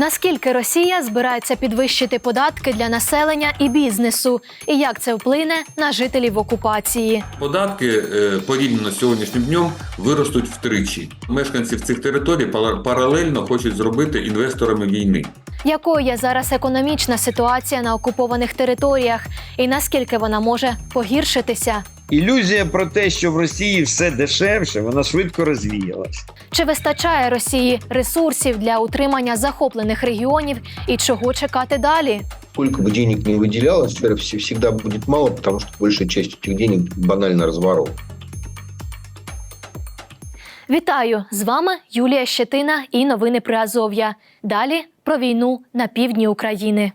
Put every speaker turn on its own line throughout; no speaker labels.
Наскільки Росія збирається підвищити податки для населення і бізнесу, і як це вплине на жителів окупації?
Податки е, порівняно з сьогоднішнім днем виростуть втричі. Мешканці цих територій паралельно хочуть зробити інвесторами війни.
Якою є зараз економічна ситуація на окупованих територіях, і наскільки вона може погіршитися?
Ілюзія про те, що в Росії все дешевше, вона швидко розвіялась.
Чи вистачає Росії ресурсів для утримання захоплених регіонів і чого чекати далі?
Сколько бы денег не выделялось, вс- всегда будет мало, потому что большая часть этих денег банально разворована.
Вітаю! З вами Юлія Щетина і новини при Азов'я. Далі про війну на півдні України.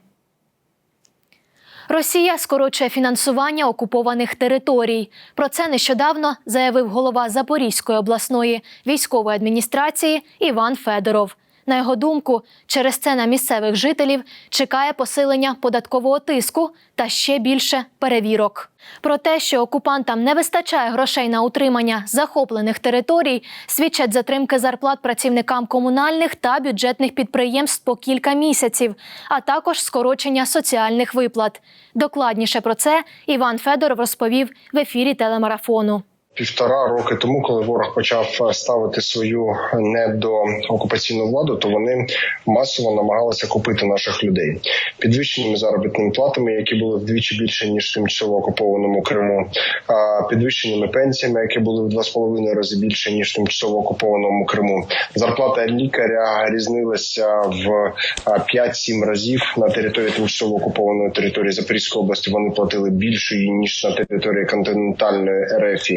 Росія скорочує фінансування окупованих територій. Про це нещодавно заявив голова Запорізької обласної військової адміністрації Іван Федоров. На його думку, через це на місцевих жителів чекає посилення податкового тиску та ще більше перевірок. Про те, що окупантам не вистачає грошей на утримання захоплених територій, свідчать затримки зарплат працівникам комунальних та бюджетних підприємств по кілька місяців, а також скорочення соціальних виплат. Докладніше про це Іван Федоров розповів в ефірі телемарафону.
Півтора роки тому, коли ворог почав е, ставити свою недоокупаційну владу, то вони масово намагалися купити наших людей підвищеними заробітними платами, які були вдвічі більше ніж тимчасово окупованому Криму, підвищеними пенсіями, які були в два з половиною рази більше ніж тимчасово окупованому Криму. Зарплата лікаря різнилася в а, 5-7 разів на території тимчасово окупованої території Запорізької області. Вони платили більше ніж на території континентальної РФ.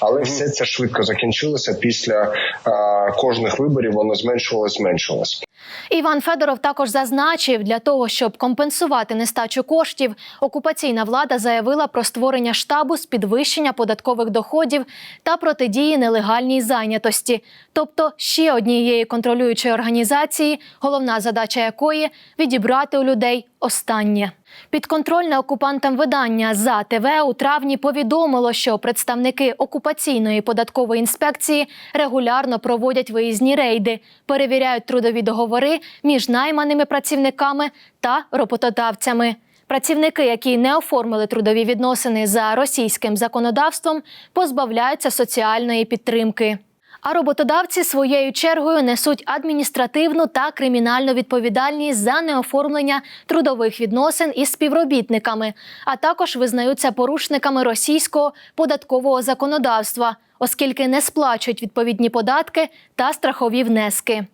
Але все це швидко закінчилося. Після а, кожних виборів воно зменшувалось, зменшувалось.
Іван Федоров також зазначив, для того, щоб компенсувати нестачу коштів, окупаційна влада заявила про створення штабу з підвищення податкових доходів та протидії нелегальній зайнятості, тобто ще однієї контролюючої організації, головна задача якої відібрати у людей останнє. Підконтрольне окупантам видання за ТВ у травні повідомило, що представники окупаційної податкової інспекції регулярно проводять виїзні рейди, перевіряють трудові договори між найманими працівниками та роботодавцями. Працівники, які не оформили трудові відносини за російським законодавством, позбавляються соціальної підтримки. А роботодавці своєю чергою несуть адміністративну та кримінальну відповідальність за неоформлення трудових відносин із співробітниками, а також визнаються порушниками російського податкового законодавства, оскільки не сплачують відповідні податки та страхові внески.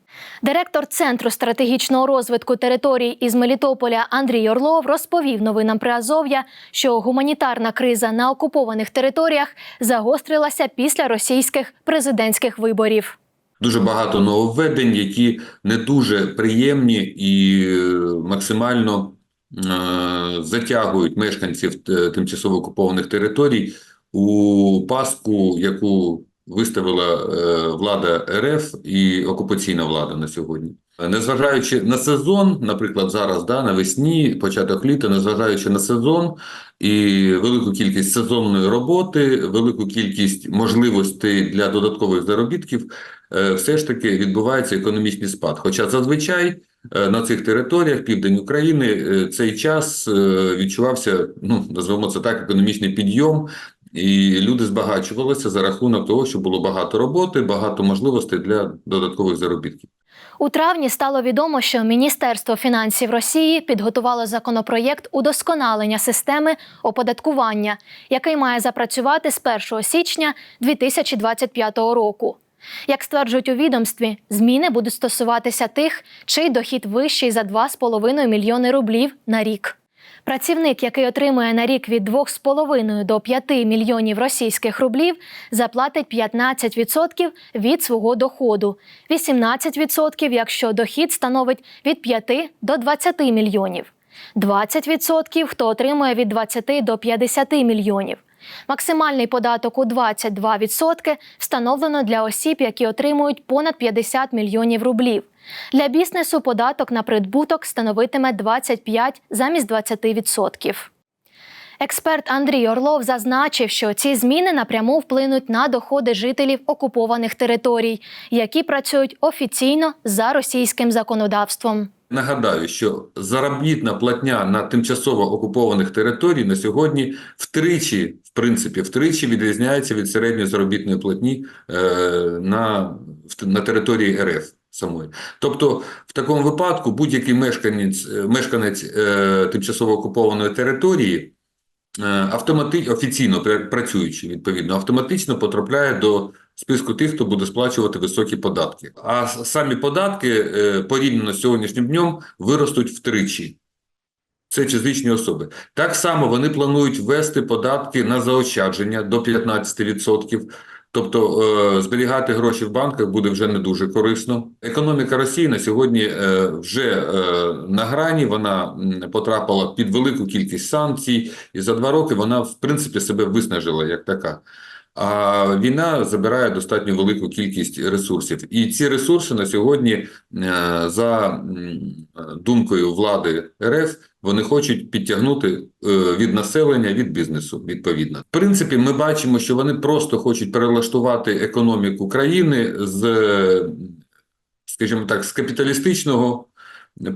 Директор Центру стратегічного розвитку територій із Мелітополя Андрій Орлов розповів новинам Приазов'я, що гуманітарна криза на окупованих територіях загострилася після російських президентських виборів.
Дуже багато нововведень, які не дуже приємні і е, максимально е, затягують мешканців е, тимчасово окупованих територій у пастку, яку виставила е, влада РФ і окупаційна влада на сьогодні. Незважаючи на сезон, наприклад, зараз да, навесні, початок літа, незважаючи на сезон і велику кількість сезонної роботи, велику кількість можливостей для додаткових заробітків, е, все ж таки відбувається економічний спад. Хоча зазвичай е, на цих територіях південь України цей час відчувався, ну назвемо це так, економічний підйом, і люди збагачувалися за рахунок того, що було багато роботи, багато можливостей для додаткових заробітків.
У травні стало відомо, що Міністерство фінансів Росії підготувало законопроєкт удосконалення системи оподаткування, який має запрацювати з 1 січня 2025 року. Як стверджують у відомстві, зміни будуть стосуватися тих, чий дохід вищий за 2,5 мільйони рублів на рік. Працівник, який отримує на рік від 2,5 до 5 мільйонів російських рублів, заплатить 15% від свого доходу, 18% якщо дохід становить від 5 до 20 мільйонів, 20% хто отримує від 20 до 50 мільйонів. Максимальний податок у 22% встановлено для осіб, які отримують понад 50 мільйонів рублів. Для бізнесу податок на прибуток становитиме 25 замість 20%. Експерт Андрій Орлов зазначив, що ці зміни напряму вплинуть на доходи жителів окупованих територій, які працюють офіційно за російським законодавством.
Нагадаю, що заробітна платня на тимчасово окупованих територій на сьогодні втричі, в принципі, втричі відрізняється від середньої заробітної платні е, на, на території РФ самої. Тобто, в такому випадку будь-який мешканець, е, мешканець е, тимчасово окупованої території е, автомати, офіційно працюючи, відповідно, автоматично потрапляє до списку тих, хто буде сплачувати високі податки. А самі податки е, порівняно з сьогоднішнім днем виростуть втричі. Це фізичні особи. Так само вони планують ввести податки на заощадження до 15%. Тобто е, зберігати гроші в банках буде вже не дуже корисно. Економіка Росії на сьогодні е, вже на грані. Вона потрапила під велику кількість санкцій, і за два роки вона в принципі себе виснажила як така. А війна забирає достатньо велику кількість ресурсів, і ці ресурси на сьогодні, е, за думкою влади РФ, вони хочуть підтягнути е, від населення, від бізнесу. Відповідно, в принципі, ми бачимо, що вони просто хочуть перелаштувати економіку країни з, скажімо так, з капіталістичного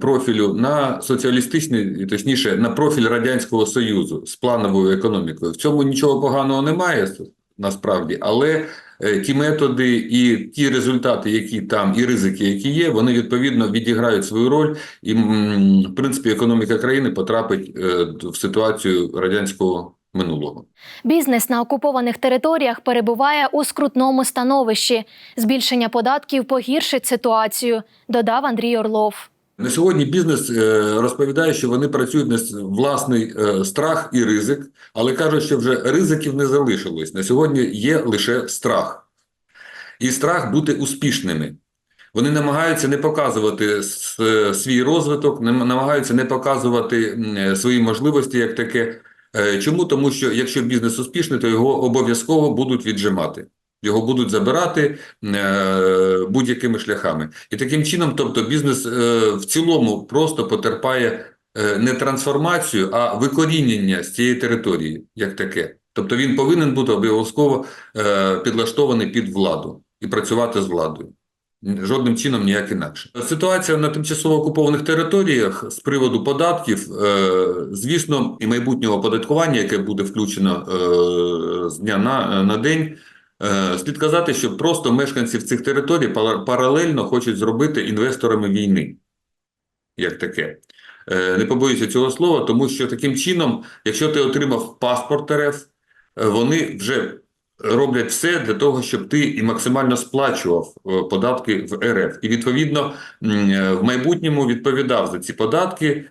профілю на соціалістичний, точніше, на профіль Радянського Союзу з плановою економікою. В цьому нічого поганого немає насправді, але е, ті методи і ті результати, які там, і ризики, які є, вони відповідно відіграють свою роль, і в принципі економіка країни потрапить е, в ситуацію радянського минулого.
Бізнес на окупованих територіях перебуває у скрутному становищі. Збільшення податків погіршить ситуацію, додав Андрій Орлов.
На сьогодні бізнес е, розповідає, що вони працюють на власний е, страх і ризик, але кажуть, що вже ризиків не залишилось. На сьогодні є лише страх. І страх бути успішними. Вони намагаються не показувати е, свій розвиток, намагаються не показувати свої можливості як таке. Чому? Тому що якщо бізнес успішний, то його обов'язково будуть віджимати. Його будуть забирати е, будь-якими шляхами. І таким чином, тобто, бізнес е, в цілому просто потерпає е, не трансформацію, а викорінення з цієї території, як таке. Тобто він повинен бути обов'язково е, підлаштований під владу і працювати з владою. Жодним чином ніяк інакше. Ситуація на тимчасово окупованих територіях з приводу податків, е, звісно, і майбутнього оподаткування, яке буде включено е, з дня на, день, слід казати, що просто мешканців цих територій паралельно хочуть зробити інвесторами війни, як таке. Е, Не побоюся цього слова, тому що таким чином, якщо ти отримав паспорт РФ, е, вони вже роблять все для того, щоб ти і максимально сплачував е, податки в РФ. І відповідно е, в майбутньому відповідав за ці податки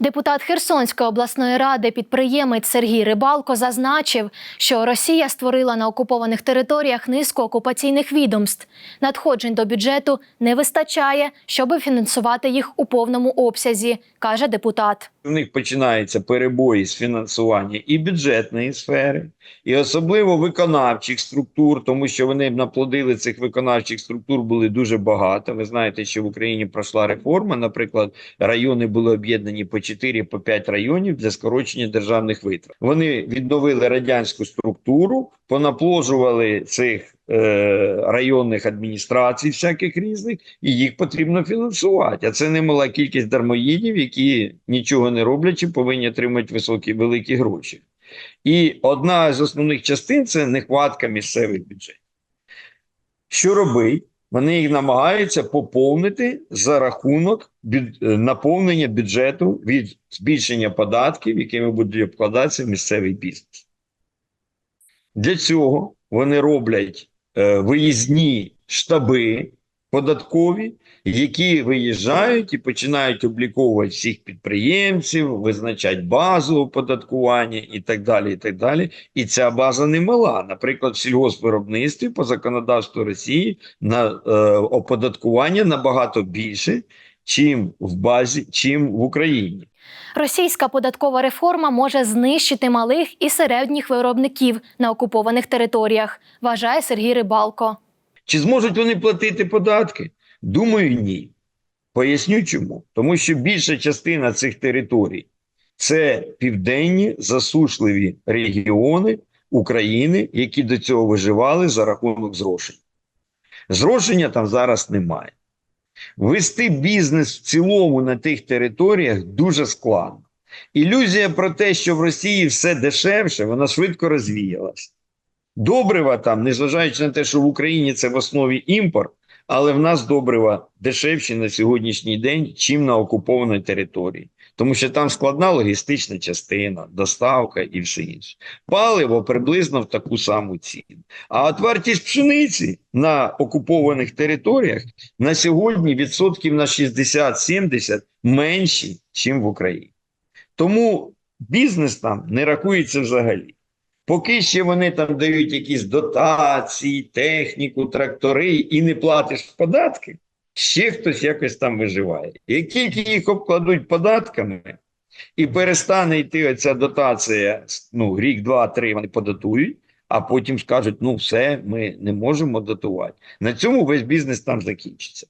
Депутат Херсонської обласної ради, підприємець Сергій Рибалко, зазначив, що Росія створила на окупованих територіях низку окупаційних відомств. Надходжень до бюджету не вистачає, щоб фінансувати їх у повному обсязі, каже депутат.
У них починаються перебої з фінансування і бюджетної сфери, і особливо виконавчих структур, тому що вони наплодили цих виконавчих структур були дуже багато. Ви знаєте, що в Україні пройшла реформа. Наприклад, райони були об'єднані по 4 по 5 районів для скорочення державних витрат. Вони відновили радянську структуру, понапложували цих е, районних адміністрацій, всяких різних, і їх потрібно фінансувати. А це немала кількість дармоїдів, які нічого не роблячи, повинні отримати високі великі гроші. І одна з основних частин це нехватка місцевих бюджетів. Що робить? Вони їх намагаються поповнити за рахунок бюд... е, наповнення бюджету від збільшення податків, якими будуть обкладатися місцевий бізнес. Для цього вони роблять е, виїзні штаби податкові, які виїжджають і починають обліковувати всіх підприємців, визначати базу оподаткування і так далі. І так далі. І ця база не мала. Наприклад, в сільгоспвиробництві по законодавству Росії на е, оподаткування набагато більше, чим в базі, чим в Україні.
Російська податкова реформа може знищити малих і середніх виробників на окупованих територіях, вважає Сергій Рибалко.
Чи зможуть вони платити податки? Думаю, ні. Поясню чому. Тому що більша частина цих територій це південні засушливі регіони України, які до цього виживали за рахунок зрошення. Зрошення там зараз немає. Вести бізнес в цілому на тих територіях дуже складно. Ілюзія про те, що в Росії все дешевше, вона швидко розвіялась. Добрива там, незважаючи на те, що в Україні це в основі імпорт, але в нас добрива дешевші на сьогоднішній день, чим на окупованій території. Тому що там складна логістична частина, доставка і все інше. Паливо приблизно в таку саму ціну. А от вартість пшениці на окупованих територіях на сьогодні відсотків на 60-70 менші, ніж в Україні. Тому бізнес там не рахується взагалі. Поки ще вони там дають якісь дотації, техніку, трактори і не платиш податки, ще хтось якось там виживає. Як тільки їх обкладуть податками і перестане йти оця дотація, ну, рік, два, три вони податують, а потім скажуть: ну все, ми не можемо датувати. На цьому весь бізнес там закінчиться.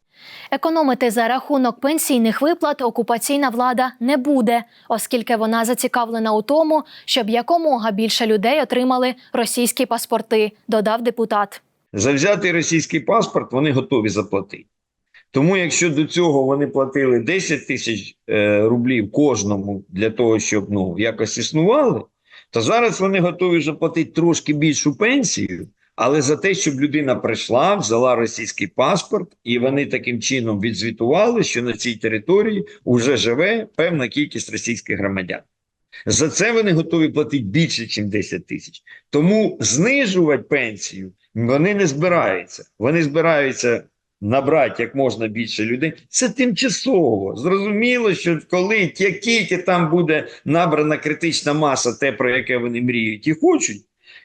Економити за рахунок пенсійних виплат окупаційна влада не буде, оскільки вона зацікавлена у тому, щоб якомога більше людей отримали російські паспорти, додав депутат.
За взятий російський паспорт вони готові заплатити. Тому, якщо до цього вони платили 10 тисяч е, рублів кожному для того, щоб ну, якось існували, то зараз вони готові заплатити трошки більшу пенсію, але за те, щоб людина прийшла, взяла російський паспорт, і вони таким чином відзвітували, що на цій території вже живе певна кількість російських громадян. За це вони готові платити більше, ніж 10 тисяч. Тому знижувати пенсію вони не збираються. Вони збираються набрати як можна більше людей. Це тимчасово. Зрозуміло, що коли тільки там буде набрана критична маса, те, про яке вони мріють і хочуть,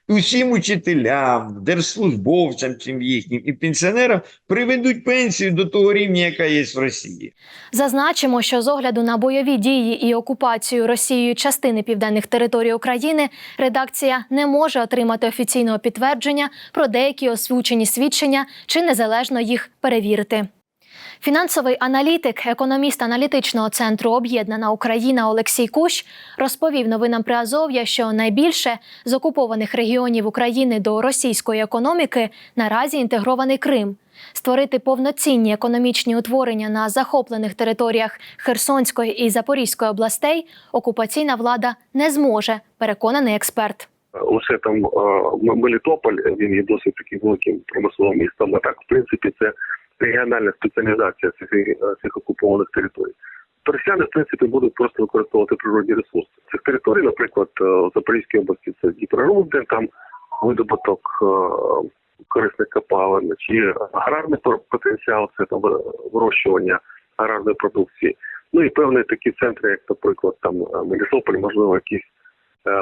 усім учителям, держслужбовцям, чим їхнім і пенсіонерам приведуть пенсію до того рівня, яка є в Росії.
Зазначимо, що з огляду на бойові дії і окупацію Росією частини південних територій України редакція не може отримати офіційного підтвердження про деякі озвучені свідчення чи незалежно їх перевірити. Фінансовий аналітик, економіст аналітичного центру Об'єднана Україна Олексій Кущ розповів новинам Приазов'я, що найбільше з окупованих регіонів України до російської економіки наразі інтегрований Крим. Створити повноцінні економічні утворення на захоплених територіях Херсонської і Запорізької областей окупаційна влада не зможе, переконаний експерт.
Лише там е, Мелітополь, він є досить таким великим промисловим містом. А так, в принципі, це регіональна спеціалізація цих, е, цих окупованих територій. Росіяни, в принципі, будуть просто використовувати природні ресурси. Цих територій, наприклад, е, в Запорізькій області це Дніпроруди, там видобуток е, корисних копалин, чи аграрний потенціал, це там вирощування аграрної продукції. Ну і певні такі центри, як, наприклад, там е, Мелітополь, можливо, якісь е,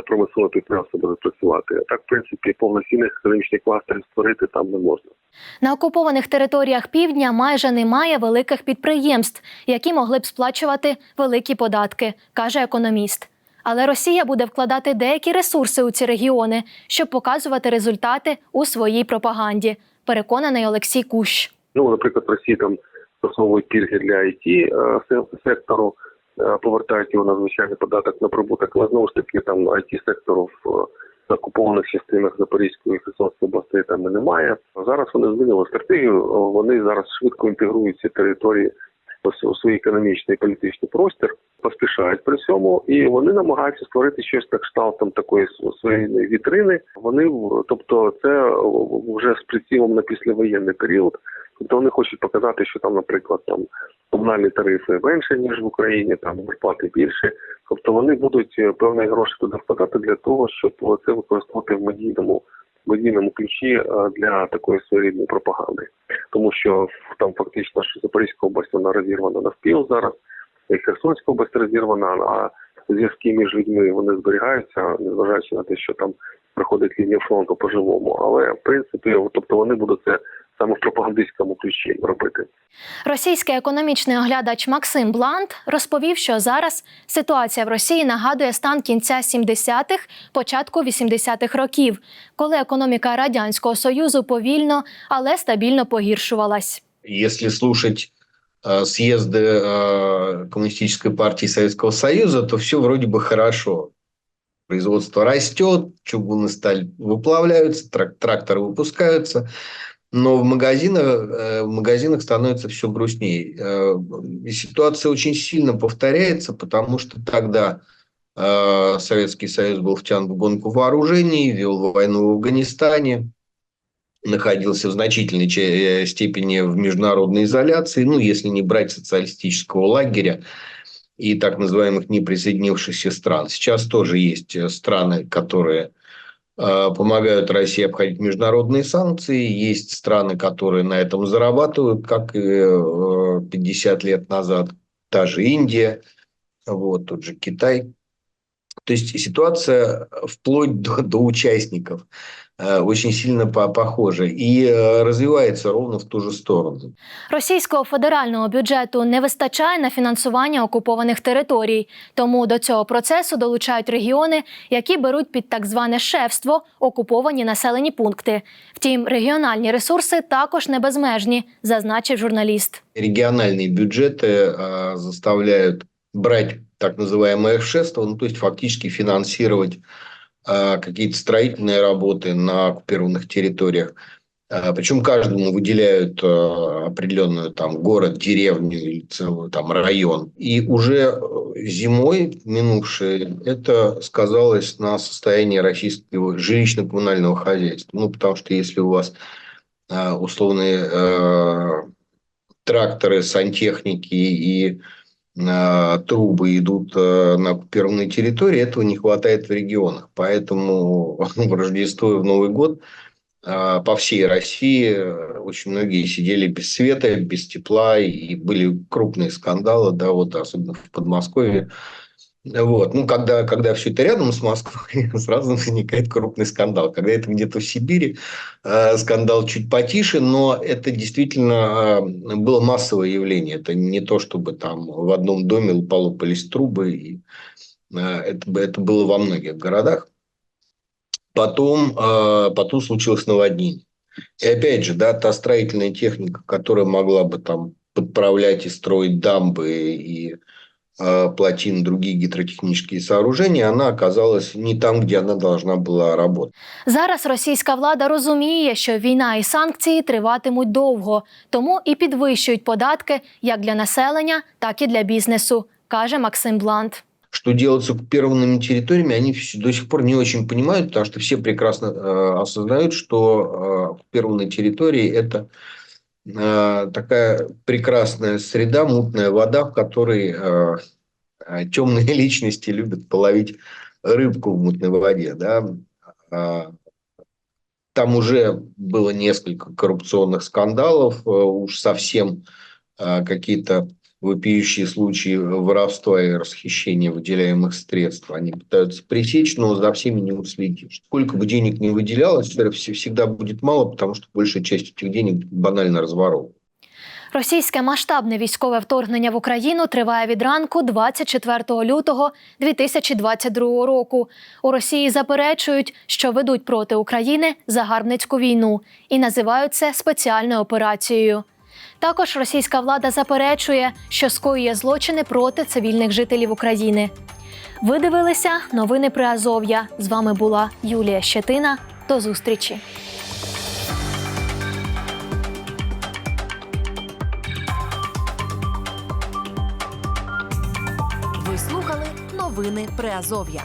промислове підприємство буде працювати. А так, в принципі, повноцінних економічних кластерів створити там не можна.
На окупованих територіях півдня майже немає великих підприємств, які могли б сплачувати великі податки, каже економіст. Але Росія буде вкладати деякі ресурси у ці регіони, щоб показувати результати у своїй пропаганді. Переконаний Олексій Кущ.
Ну, наприклад, в Росії там застосовують пільги для IT е, се- сектору, е, повертають його на звичайний податок на прибуток, але знову ж таки там IT сектору в е, окупованих частинах Запорізької і Херсонської областей там і немає. Зараз вони змінили стратегію. Вони зараз швидко інтегрують ці території у свій економічний і політичний простір, поспішають при цьому, і вони намагаються створити щось на кшталт такої своєї вітрини. Вони тобто, це е, вже з прицілом на післявоєнний період. Тобто вони хочуть показати, що там, наприклад, там комунальні тарифи менше ніж в Україні, там зарплати більше. Тобто вони будуть е, певні гроші туди вкладати для того, щоб це використовувати в медійному медійному ключі е, для такої своєрідної пропаганди, тому що там фактично ж Запорізька область вона розірвана навпіл зараз, і Херсонська область розірвана, а зв'язки між людьми вони зберігаються, незважаючи на те, що там проходить лінія фронту по-живому. Але в принципі, тобто вони будуть це саме в пропагандистському ключі робити.
Російський економічний оглядач Максим Блант розповів, що зараз ситуація в Росії нагадує стан кінця 70-х, початку 80-х років, коли економіка радянського союзу повільно, але стабільно погіршувалась.
Если слушать э, съезды э, Коммунистической партии Советского Союза, то все вроде бы хорошо. Производство растет, чугунные сталь выплавляются, трак- тракторы выпускаются. Но в магазинах, э, в магазинах становится все грустнее. Э, Ситуация очень сильно повторяется, потому что тогда э, Советский Союз был втянут в гонку вооружений, вел войну в Афганистане, находился в значительной степени в международной изоляции, ну, если не брать социалистического лагеря и так называемых неприсоединившихся стран. Сейчас тоже есть страны, которые помогают России обходить международные санкции. Есть страны, которые на этом зарабатывают, как и э, 50 лет назад. Та же Индия, вот, тот же Китай. То есть ситуация вплоть до, до участников э, очень сильно по- похожа и э, развивается ровно в ту же сторону.
Російського федерального бюджету не вистачає на фінансування окупованих територій, тому до цього процесу долучають регіони, які беруть під так зване шефство окуповані населені пункти. Втім, регіональні ресурси також не безмежні, зазначив журналіст.
региональные бюджеты э, заставляют брать так называемое шефство, ну, то есть фактически финансировать э, какие-то строительные работы на оккупированных территориях. Э, причем каждому выделяют э, определенную там город, деревню или целый там район. И уже э, зимой минувшей это сказалось на состоянии российского жилищно-коммунального хозяйства. Ну, потому что если у вас условные э, тракторы, сантехники и трубы идут э, на оккупированной территории, этого не хватает в регионах. Поэтому в Рождество и в Новый год э, по всей России э, очень многие сидели без света, без тепла, и были крупные скандалы, да, вот особенно в Подмосковье. Вот. Ну, когда, когда все это рядом с Москвой, сразу возникает крупный скандал. Когда это где-то в Сибири, э, скандал чуть потише, но это действительно э, было массовое явление. Это не то, чтобы там в одном доме полопались трубы. И, э, это, это было во многих городах. Потом, потом случилось наводнение. И опять же, да, та строительная техника, которая могла бы там подправлять и строить дамбы и э, плотины, другие гидротехнические сооружения, она оказалась не там, где она должна была работать.
Зараз російська влада розуміє, що війна і санкції триватимуть довго, тому і підвищують податки як для населення, так і для бізнесу, каже Максим Блант.
Что делать с оккупированными территориями, они вс- до сих пор не очень понимают, потому что все прекрасно э, осознают, что э, оккупированные территории – это э, такая прекрасная среда, мутная вода, в которой э, э, темные личности любят половить рыбку в мутной воде. Да? Там уже было несколько коррупционных скандалов, э, уж совсем э, какие-то вопиющие случаи воровства и расхищения выделяемых средств. Они пытаются пресечь, но за всеми не уследишь. Сколько бы денег не выделялось, вс- всегда будет мало, потому что большая часть этих денег банально разворовывают.
Російське масштабне військове вторгнення в Україну триває від ранку 24 лютого 2022 року. У Росії заперечують, що ведуть проти України загарбницьку війну і називають це спеціальною операцією. Також російська влада заперечує, що скоює злочини проти цивільних жителів України. Ви дивилися новини при Азов'я. З вами була Юлія Щетина. До зустрічі.
Ви слухали новини Приазов'я.